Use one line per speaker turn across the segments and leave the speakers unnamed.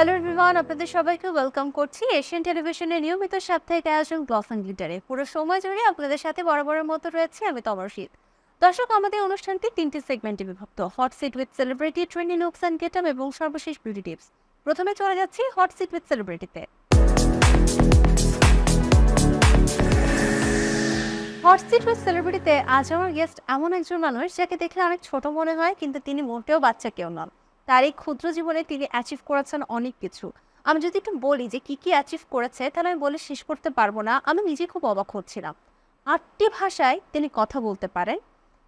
Hello everyone, আপনাদের সবাইকে welcome করছি এশিয়ান টেলিভিশনের নিয়মিত সাপ্তাহিক আয়োজন গ্লস অ্যান্ড গ্লিটারে পুরো সময় জুড়ে আপনাদের সাথে বরাবরের মতো রয়েছে আমি তমর শীত। দর্শক, আমাদের অনুষ্ঠানটি তিনটি সেগমেন্টে বিভক্ত hot seat with celebrity trendy looks and getup এবং সর্বশেষ বিউটি টিপস প্রথমে চলে যাচ্ছি হট সিট উইথ সেলিব্রিটিতে হট সিট উইথ সেলিব্রিটিতে আজ আমার গেস্ট এমন একজন মানুষ যাকে দেখলে অনেক ছোট মনে হয়, কিন্তু তিনি মোটেও বাচ্চা কেউ নন। তার এই ক্ষুদ্র জীবনে তিনি অ্যাচিভ করেছেন অনেক কিছু। আমি যদি একটু বলি যে কি কি অ্যাচিভ করেছে, তাহলে আমি বলে শেষ করতে পারব না। আমি নিজে খুব অবাক হচ্ছিলাম। আটটি ভাষায় তিনি কথা বলতে পারেন,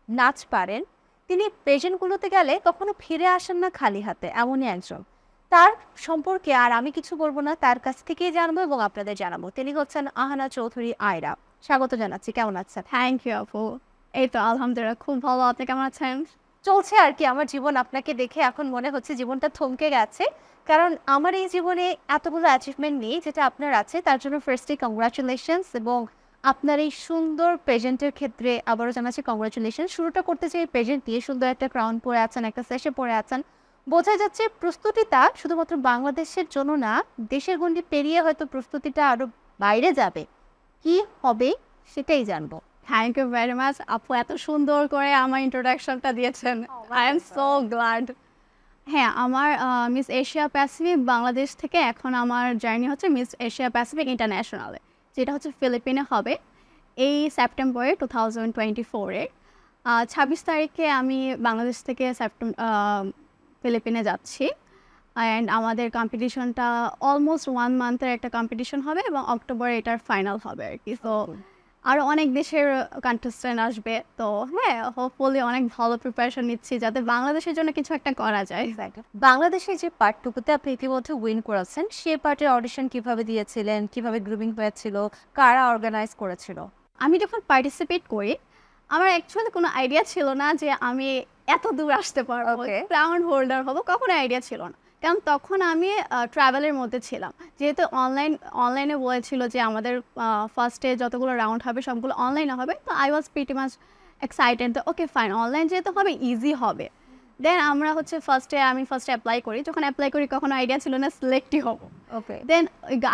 নাচ পারেন, তিনি পেশেন্টগুলোতে গেলে কখনো ফিরে আসেন না খালি হাতে, এমনই একজন। তার সম্পর্কে আর আমি কিছু বলব না, তার কাছ থেকেই জানব এবং আপনাদের জানাব। তিনি হচ্ছেন আহানা চৌধুরী আয়রা। স্বাগত জানাচ্ছি, কেমন আছেন?
থ্যাংক ইউ আপু। এই তো, আলহামদুলিল্লাহ, খুব ভালো। আপনি কেমন আছেন?
চলছে আর কি আমার জীবন আপনাকে দেখে এখন মনে হচ্ছে জীবনটা থমকে গেছে। কারণ আমার এই জীবনে এতগুলো অ্যাচিভমেন্ট নেই যেটা আপনার আছে, তার জন্য ফার্স্টে কংগ্রাচুলেশনস এবং আপনার এই সুন্দর প্রেজেন্টের ক্ষেত্রে আবারও জানাচ্ছি কংগ্রাচুলেশন শুরুটা করতে চাই প্রেজেন্ট দিয়ে সুন্দর একটা ক্রাউন পরে আছেন, একটা সেশে পরে আছেন। বোঝা যাচ্ছে প্রস্তুতিটা শুধুমাত্র বাংলাদেশের জন্য না, দেশের গণ্ডি পেরিয়ে হয়তো প্রস্তুতিটা আরও বাইরে যাবে। কি হবে সেটাই জানব।
থ্যাংক ইউ ভেরি মাচ আপু এত সুন্দর করে আমার ইন্ট্রোডাকশনটা দিয়েছেন। আই এম সো গ্ল্যাড হ্যাঁ আমার মিস এশিয়া প্যাসিফিক বাংলাদেশ থেকে এখন আমার জার্নি হচ্ছে মিস এশিয়া প্যাসিফিক ইন্টারন্যাশনালে যেটা হচ্ছে ফিলিপিনে হবে এই সেপ্টেম্বরে টু থাউজেন্ড টোয়েন্টি ফোরে ছাব্বিশ তারিখে আমি বাংলাদেশ থেকে সেপ্টেম্বর ফিলিপিনে যাচ্ছি। অ্যান্ড আমাদের কম্পিটিশনটা অলমোস্ট ওয়ান মান্থের একটা কম্পিটিশন হবে এবং অক্টোবরে এটার ফাইনাল হবে আর কি। তো আরও অনেক দেশের কন্টেস্টেন্ট আসবে তো হ্যাঁ হোপফুলি অনেক ভালো প্রিপারেশন নিচ্ছি যাতে বাংলাদেশের জন্য কিছু একটা করা যায়।
বাংলাদেশের যে পার্টটুকুতে আপনি ইতিমধ্যে উইন করেছেন সেই পার্টের অডিশন কীভাবে দিয়েছিলেন কীভাবে গ্রুমিং হয়েছিল কারা অর্গানাইজ করেছিল?
আমি যখন পার্টিসিপেট করি আমার অ্যাকচুয়ালি কোনো আইডিয়া ছিল না যে আমি এত দূর আসতে পারব।
Okay.
ক্রাউন হোল্ডার হব কখনো আইডিয়া ছিল না। কারণ তখন আমি ট্রাভেলের মধ্যে ছিলাম। যেহেতু অনলাইন অনলাইনে বলেছিল যে আমাদের ফার্স্টে যতগুলো রাউন্ড হবে সবগুলো অনলাইনে হবে তো I was pretty much excited তো ওকে ফাইন অনলাইন যেহেতু হবে ইজি হবে। দেন আমরা হচ্ছে ফার্স্টে আমি ফার্স্টে অ্যাপ্লাই করি। যখন অ্যাপ্লাই করি কখনো আইডিয়া ছিল না সিলেক্টই হব।
Okay
then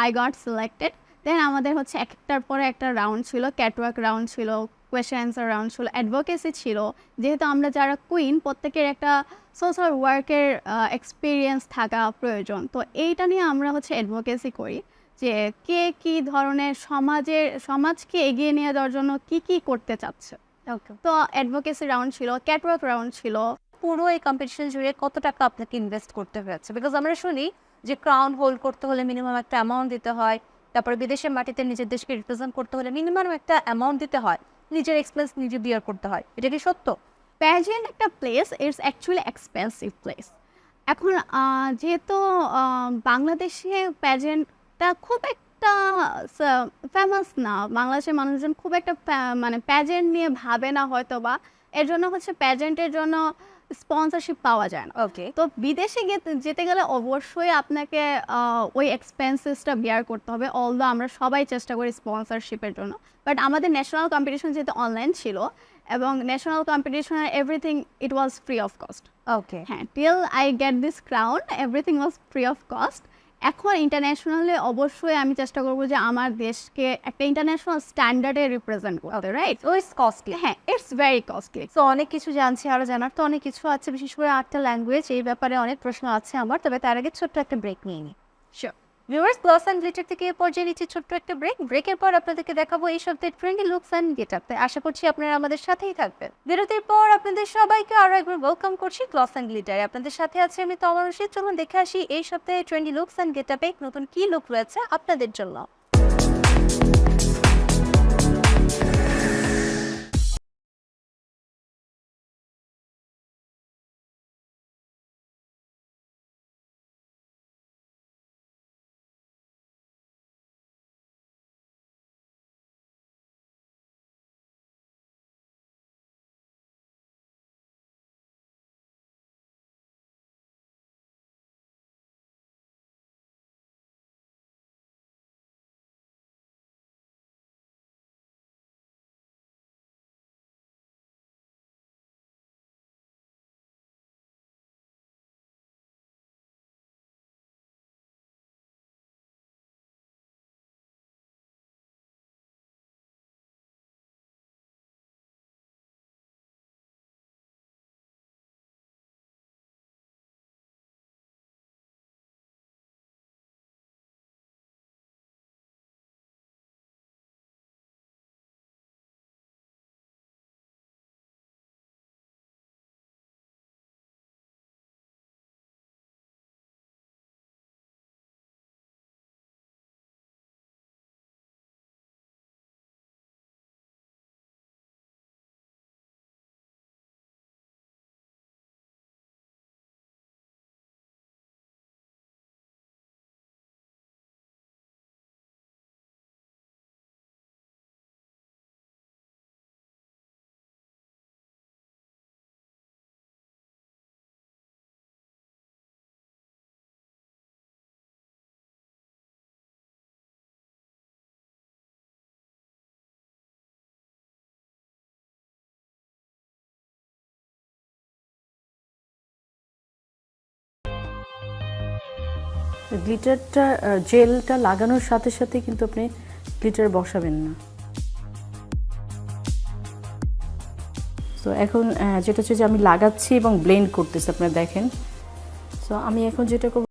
I got selected then আমাদের হচ্ছে একটার পরে একটা রাউন্ড ছিল ক্যাটওয়ার্ক রাউন্ড ছিল কোয়েশ্চেন অ্যান্সার রাউন্ড ছিল অ্যাডভোকেসি ছিল। যেহেতু আমরা যারা কুইন প্রত্যেকের একটা সোশ্যাল ওয়ার্কের এক্সপিরিয়েন্স থাকা প্রয়োজন। তো এইটা নিয়ে আমরা হচ্ছে অ্যাডভোকেসি করি যে কে কি ধরনের সমাজের সমাজকে এগিয়ে নিয়ে যাওয়ার জন্য কি কি করতে চাচ্ছে।
ওকে
তো অ্যাডভোকেসি রাউন্ড ছিল ক্যাটওয়ার্ক রাউন্ড ছিল।
পুরো এই কম্পিটিশন জুড়ে কত টাকা আপনাকে ইনভেস্ট করতে হয়েছে? বিকজ আমরা শুনি যে ক্রাউন হোল্ড করতে হলে মিনিমাম একটা অ্যামাউন্ট দিতে হয় তারপরে বিদেশের মাটিতে নিজের দেশকে রিপ্রেজেন্ট করতে হলে মিনিমাম একটা অ্যামাউন্ট দিতে হয়। নিজের এক্সপেন্স নিজে বিয়ার করতে হয়। এটা কি সত্য?
প্যাজেন্ট একটা place it's actually expensive place এখন যেহেতু বাংলাদেশে প্যাজেন্টটা খুব একটা ফেমাস না। বাংলাদেশের মানুষজন খুব একটা মানে প্যাজেন্ট নিয়ে ভাবে না হয়তো বা এর জন্য হচ্ছে প্যাজেন্টের জন্য স্পন্সরশিপ পাওয়া যায় না।
ওকে
তো বিদেশে যেতে গেলে অবশ্যই আপনাকে ওই এক্সপেন্সেসটা বিয়ার করতে হবে অলদো আমরা সবাই চেষ্টা করি স্পন্সরশিপের জন্য। বাট আমাদের ন্যাশনাল কম্পিটিশন যেহেতু অনলাইন ছিল এবং national competition everything it was free of cost
okay
হ্যাঁ till I get this crown everything was free of cost এখন ইন্টারন্যাশনালে অবশ্যই আমি চেষ্টা করব যে আমার দেশকে একটা ইন্টারন্যাশনাল স্ট্যান্ডার্ডে রিপ্রেজেন্ট করতে রাইট
ও ইস কস্টলি
হ্যাঁ ইটস ভেরি কস্টলি
তো অনেক কিছু জানছি আরও জানার তো অনেক কিছু আছে বিশেষ করে আটটা ল্যাঙ্গুয়েজ এই ব্যাপারে অনেক প্রশ্ন আছে আমার তবে তার আগে ছোট্ট একটা ব্রেক নিয়ে নিই।
Sure
viewers gloss and glitter থেকে এ পর্যায়ে নিচ্ছি ছোট্ট একটা ব্রেক ব্রেকের পর আপনাদেরকে দেখাবো এই সপ্তাহের trendy looks and getup আশা করছি আপনারা আমাদের সাথেই থাকবেন। বিরতির পর আপনাদের সবাইকে আরও একবার ওয়েলকাম করছি গ্লস অ্যান্ড গ্লিটারে আপনাদের সাথে আছে আমি তমর রশিদ। চলুন দেখে আসি এই সপ্তাহে ট্রেন্ডি লুকস অ্যান্ড গেট আপে নতুন কি লুক রয়েছে আপনাদের জন্য।
গ্লিটারটা জেলটা লাগানোর সাথে সাথে কিন্তু আপনি গ্লিটার বসাবেন না। তো এখন যেটা হচ্ছে যে আমি লাগাচ্ছি এবং ব্লেন্ড করতেছি, আপনারা দেখেন। সো আমি এখন যেটা করব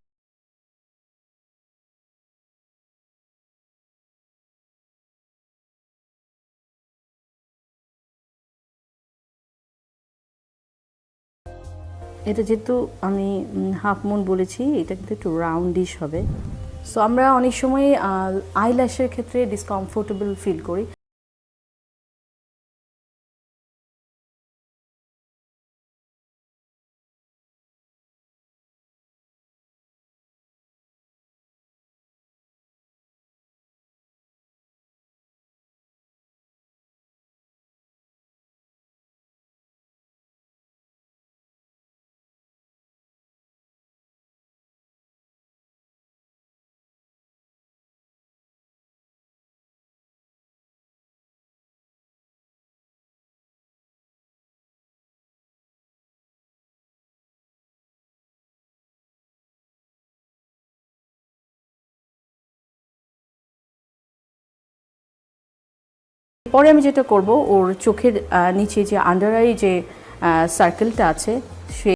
এটা যেহেতু আমি হাফ মুন বলেছি, এটা কিন্তু একটু রাউন্ডিশ হবে। সো আমরা অনেক সময় আইল্যাশের ক্ষেত্রে ডিসকমফোর্টেবল ফিল করি। পরে আমি যেটা করব ওর চোখের নিচে যে আন্ডার আই যে সার্কেলটা আছে সে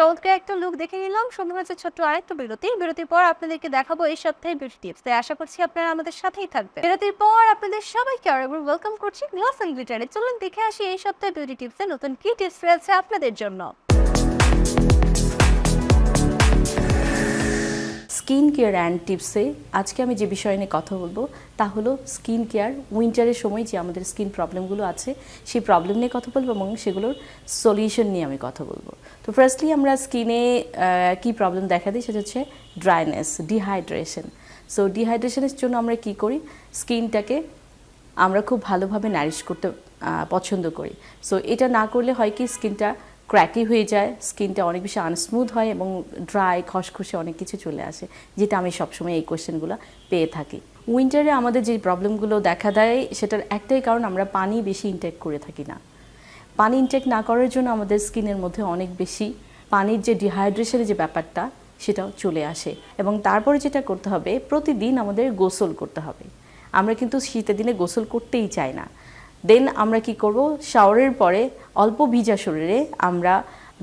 চমৎকার একটা লুক দেখে নিলাম। সময় হচ্ছে ছোট্ট আরেকটু বিরতি। বিরতির পর আপনাদেরকে দেখাবো এই সপ্তাহে বিউটি টিপস তাই আশা করছি আপনারা আমাদের সাথেই থাকবেন। বিরতির পর আপনাদের সবাইকে আরেকবার ওয়েলকাম করছি গ্লাস অ্যান্ড গ্লিটারে চলুন দেখে আসি এই সপ্তাহে বিউটি টিপসে নতুন কি টিপস রয়েছে আপনাদের জন্য।
স্কিন কেয়ার অ্যান্ড টিপসে আজকে আমি যে বিষয় নিয়ে কথা বলব, তা হলো স্কিন কেয়ার। উইন্টারের সময় যে আমাদের স্কিন প্রবলেমগুলো আছে, সেই প্রবলেম নিয়ে কথা বলব এবং সেগুলোর সলিউশন নিয়ে আমি কথা বলব। তো ফার্স্টলি আমরা স্কিনে কি প্রবলেম দেখা দিই সেটা হচ্ছে ড্রাইনেস, ডিহাইড্রেশন। সো ডিহাইড্রেশনের জন্য আমরা কি করি? স্কিনটাকে আমরা খুব ভালোভাবে ন্যারিশ করতে পছন্দ করি। সো এটা না করলে হয় কি, স্কিনটা ক্র্যাকি হয়ে যায় স্কিনটা অনেক বেশি আনস্মুথ হয় এবং ড্রাই খসখসে অনেক কিছু চলে আসে, যেটা আমি সবসময় এই কোয়েশ্চেনগুলো পেয়ে থাকি। উইন্টারে আমাদের যে প্রবলেমগুলো দেখা দেয়, সেটার একটাই কারণ আমরা পানি বেশি ইনটেক করে থাকি না। পানি ইনটেক না করার জন্য আমাদের স্কিনের মধ্যে অনেক বেশি পানির যে ডিহাইড্রেশনের যে ব্যাপারটা, সেটাও চলে আসে। এবং তারপরে যেটা করতে হবে, প্রতিদিন আমাদের গোসল করতে হবে। আমরা কিন্তু শীতের দিনে গোসল করতেই চাই না। দেন আমরা কি করব? শাওয়ারের পরে অল্প ভিজা শরীরে আমরা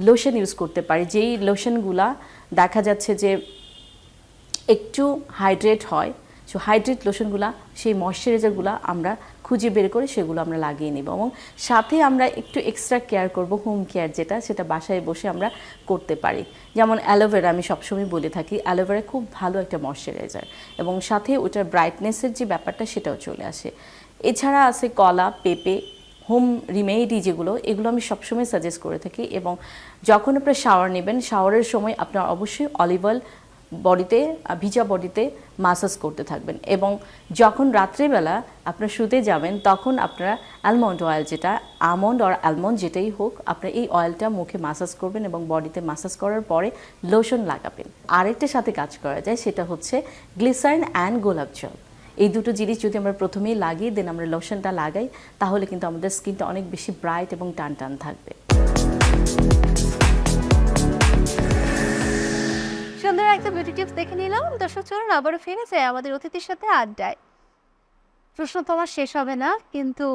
লোশন ইউজ করতে পারি। যেই লোশনগুলা দেখা যাচ্ছে যে একটু হাইড্রেট হয় সো হাইড্রেট লোশনগুলা সেই ময়শ্চারাইজারগুলো আমরা খুঁজে বের করে সেগুলো আমরা লাগিয়ে নিব এবং সাথে আমরা একটু এক্সট্রা কেয়ার করব হোম কেয়ার যেটা, সেটা বাসায় বসে আমরা করতে পারি। যেমন অ্যালোভেরা আমি সবসময় বলে থাকি অ্যালোভেরা খুব ভালো একটা ময়শ্চারাইজার এবং সাথে ওটার ব্রাইটনেসের যে ব্যাপারটা সেটাও চলে আসে। এছাড়া আছে কলা, পেঁপে, হোম রিমেডি যেগুলো, এগুলো আমি সবসময় সাজেস্ট করে থাকি এবং যখন আপনার শাওয়ার নেবেন শাওয়ারের সময় আপনার অবশ্যই অলিভ অয়েল বডিতে ভিজা বডিতে মাসাজ করতে থাকবেন এবং যখন রাত্রেবেলা আপনার শুতে যাবেন, তখন আপনারা অ্যালমন্ড অয়েল যেটা আমন্ড আর অ্যালমন্ড যেটাই হোক আপনার এই অয়েলটা মুখে মাসাজ করবেন এবং বডিতে মাসাজ করার পরে লোশন লাগাবেন। আরেকটার সাথে কাজ করা যায়, সেটা হচ্ছে গ্লিসারিন অ্যান্ড গোলাপ জল এই দুটো জিনিস যদি আমরা প্রথমেই লাগিয়ে দেন, আমরা লোশনটা লাগাই, তাহলে কিন্তু আমাদের স্কিনটা অনেক বেশি ব্রাইট এবং টান টান থাকবে।
সুন্দর একটা বিউটি টিপস দেখে নিলাম। দর্শক, চলুন আবারও ফিরে যাই আমাদের অতিথির সাথে আড্ডায়। প্রশ্ন তো আমার শেষ হবে না, কিন্তু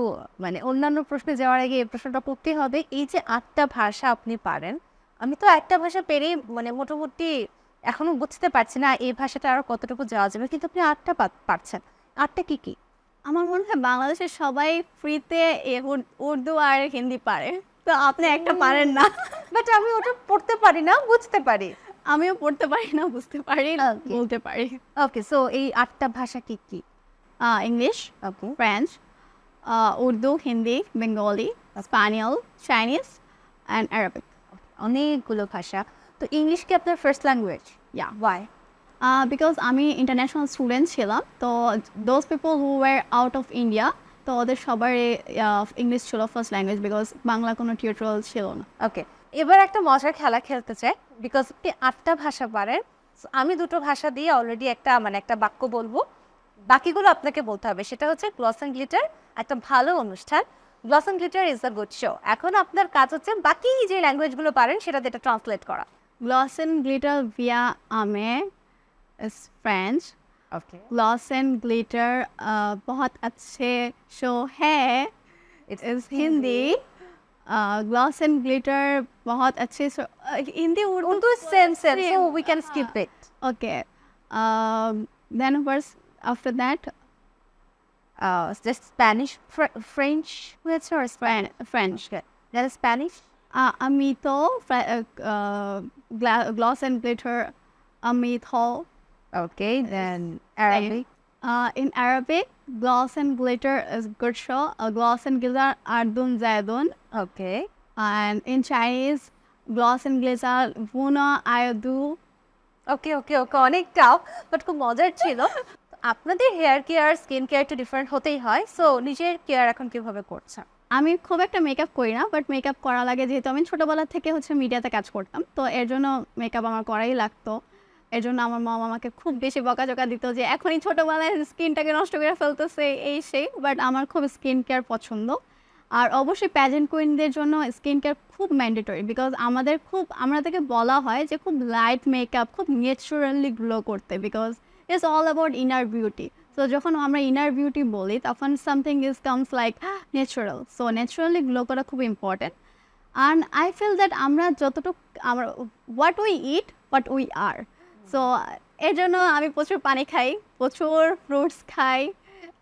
মানে অন্যান্য প্রশ্নে যাওয়ার আগে এই প্রশ্নটা করতে হবে। এই যে আটটা ভাষা আপনি পারেন, আমি তো একটা ভাষা পেরেই মানে মোটামুটি এখনও বুঝতে পারছি না এই ভাষাটা আরও কতটুকু যাওয়া যাবে, কিন্তু আপনি আটটা পারছেন। আটটা কি কি?
আমার মনে হয় বাংলাদেশের সবাই ফ্রিতে উর্দু আর হিন্দি পারে। তো আপনি একটা পারেন না।
বাট আমি ওটা পড়তে পারি না বুঝতে পারি।
আমিও পড়তে পারি না বুঝতে পারি
Okay.
বলতে পারি।
ওকে সো এই আটটা ভাষা কি কি?
English
okay
French Urdu Hindi Bengali Spanish Chinese and Arabic
অনেকগুলো ভাষা। তো ইংলিশ কি আপনার first language
yeah
why
because আমি ইন্টারন্যাশনাল স্টুডেন্ট ছিলাম তো those people who were out of India তো ওদের সবার ইংলিশ ছিল ফার্স্ট ল্যাঙ্গুয়েজ বিকজ বাংলা কোনো টিউটোরিয়াল ছিল না।
ওকে এবার একটা মজার খেলা খেলতে চাই বিকজ আপনি আটটা ভাষা পারেন আমি দুটো ভাষা দিয়ে অলরেডি একটা মানে একটা বাক্য বলব। বাকিগুলো আপনাকে বলতে হবে সেটা হচ্ছে গ্লস অ্যান্ড গ্লিটার একটা ভালো অনুষ্ঠান। Gloss and glitter is a good show এখন আপনার কাজ হচ্ছে বাকি যে ল্যাঙ্গুয়েজগুলো পারেন সেটা দিয়ে ট্রান্সলেট করা।
Gloss and glitter via Ame It's French.
Okay.
Gloss and uh, glitter बहुत अच्छे show है. It is Hindi. Uh, gloss and glitter बहुत अच्छे show. Hindi
would Urdu is same
same,
so we can skip it.
Okay. Um, then was after that.
Uh, just Spanish, French. What's
yours? French.
That is Spanish.
Uh, amito, uh, uh, gloss and glitter, amito.
Okay then Arabic
Uh, in Arabic, gloss and glitter is good show. Uh, gloss and glitter ardun zaidun.
Okay
And in Chinese, gloss and glitter vuna ayadu.
Okay okay okay অনেক tough but খুব মজার ছিল। আপনাদের hair care skin care একটু different হতেই হয় so নিজের care এখন কীভাবে করছেন?
আমি খুব একটা মেকআপ করি না বাট মেকআপ করা লাগে যেহেতু আমি ছোটোবেলা থেকে হচ্ছে মিডিয়াতে কাজ করতাম তো এর জন্য মেকআপ আমার করাই লাগতো। এর জন্য আমার মম আমাকে খুব বেশি বকাঝকা দিত যে এখনই ছোটোবেলায় স্কিনটাকে নষ্ট করে ফেলতেছে, এই সেই। বাট আমার খুব স্কিন কেয়ার পছন্দ। আর অবশ্যই প্যাজেন্ট কুইনদের জন্য স্কিন কেয়ার খুব ম্যান্ডেটরি বিকজ আমাদের খুব আমাদেরকে বলা হয় যে খুব লাইট মেকআপ খুব ন্যাচারালি গ্লো করতে because it's all about inner beauty so যখন আমরা ইনার বিউটি বলি, তখন something is comes like natural so naturally glow করা খুব important and I feel that আমরা যতটুকু, আমরা what we eat what we are so এর জন্য আমি প্রচুর পানি খাই প্রচুর ফ্রুটস খাই।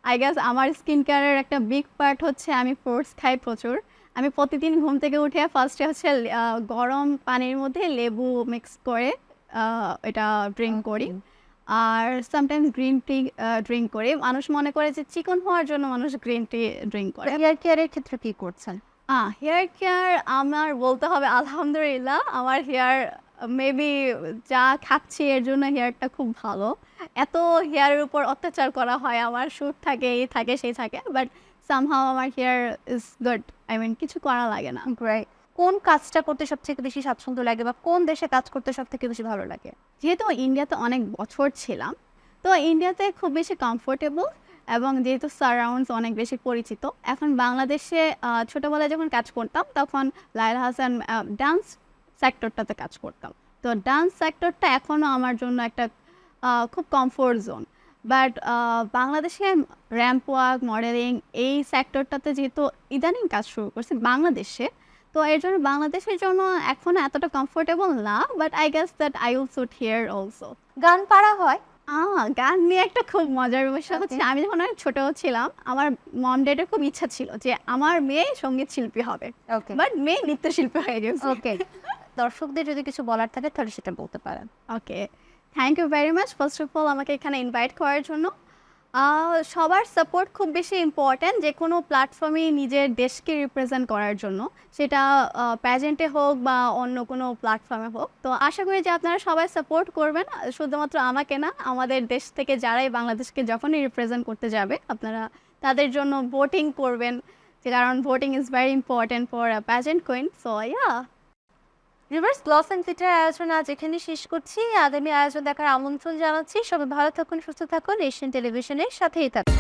আই গেস আমার স্কিন কেয়ারের একটা বিগ পার্ট হচ্ছে আমি ফ্রুটস খাই প্রচুর। আমি প্রতিদিন ঘুম থেকে উঠে ফার্স্টে হচ্ছে গরম পানির মধ্যে লেবু মিক্স করে এটা ড্রিঙ্ক করি। আর সামটাইমস গ্রিন টি ড্রিঙ্ক করি। মানুষ মনে করে যে চিকন হওয়ার জন্য মানুষ গ্রিন টি ড্রিঙ্ক করে।
হেয়ার কেয়ারের ক্ষেত্রে কি করছেন?
হেয়ার কেয়ার আমার বলতে হবে আলহামদুলিল্লাহ আমার হেয়ার মেবি যা খাচ্ছি এর জন্য হেয়ারটা খুব ভালো। এত হেয়ারের উপর অত্যাচার করা হয়, আমার শ্যুট থাকে, এই থাকে, সেই থাকে বাট সামহাও আমার hair is good I mean কিছু করা লাগে না।
Great. কোন কাজটা করতে সব থেকে বেশি স্বাচ্ছন্দ্য লাগে বা কোন দেশে কাজ করতে সব থেকে বেশি ভালো লাগে?
যেহেতু ইন্ডিয়াতে অনেক বছর ছিলাম, তো ইন্ডিয়াতে খুব বেশি কমফোর্টেবল এবং যেহেতু সারাউন্ডস অনেক বেশি পরিচিত। এখন বাংলাদেশে ছোটবেলায় যখন কাজ করতাম, তখন লাইলা হাসান ডান্স সেক্টরটাতে কাজ করতাম। তো ডান্স সেক্টরটা এখনও আমার জন্য একটা খুব কমফোর্ট জোন বাট বাংলাদেশে র্যাম্প ওয়াক মডেলিং এই সেক্টরটাতে যেহেতু ইদানিং কাজ শুরু করছে বাংলাদেশে তো এর জন্য বাংলাদেশের জন্য এখন এতটা কমফোর্টেবল না but I guess that I will suit here also
গান পারা হয়?
গান নিয়ে একটা খুব মজার বিষয় হচ্ছে আমি যখন অনেক ছোট ছিলাম আমার মম ডেডের খুব ইচ্ছা ছিল যে আমার মেয়ে সংগীত শিল্পী হবে।
ওকে
বাট মেয়ে নৃত্যশিল্পী হয়ে গেছে।
ওকে দর্শকদের যদি কিছু বলার থাকে, তাহলে সেটা বলতে পারেন।
Okay thank you very much first of all আমাকে এখানে ইনভাইট করার জন্য। সবার সাপোর্ট খুব বেশি ইম্পর্ট্যান্ট যে কোনো প্ল্যাটফর্মে নিজের দেশকে রিপ্রেজেন্ট করার জন্য। সেটা প্যাজেন্টে হোক বা অন্য কোনো প্ল্যাটফর্মে হোক। তো আশা করি যে আপনারা সবাই সাপোর্ট করবেন। শুধুমাত্র আমাকে না, আমাদের দেশ থেকে যারাই বাংলাদেশকে যখনই রিপ্রেজেন্ট করতে যাবে, আপনারা তাদের জন্য ভোটিং করবেন। কারণ voting is very important for pageant queen so yeah
reverse gloss and fitter আয়োজন আজ এখানে শেষ করছি। আগামী আয়োজন দেখার আমন্ত্রণ জানাচ্ছি। সবাই ভালো থাকুন, সুস্থ থাকুন। এশিয়ান টেলিভিশনের সাথেই থাকুন।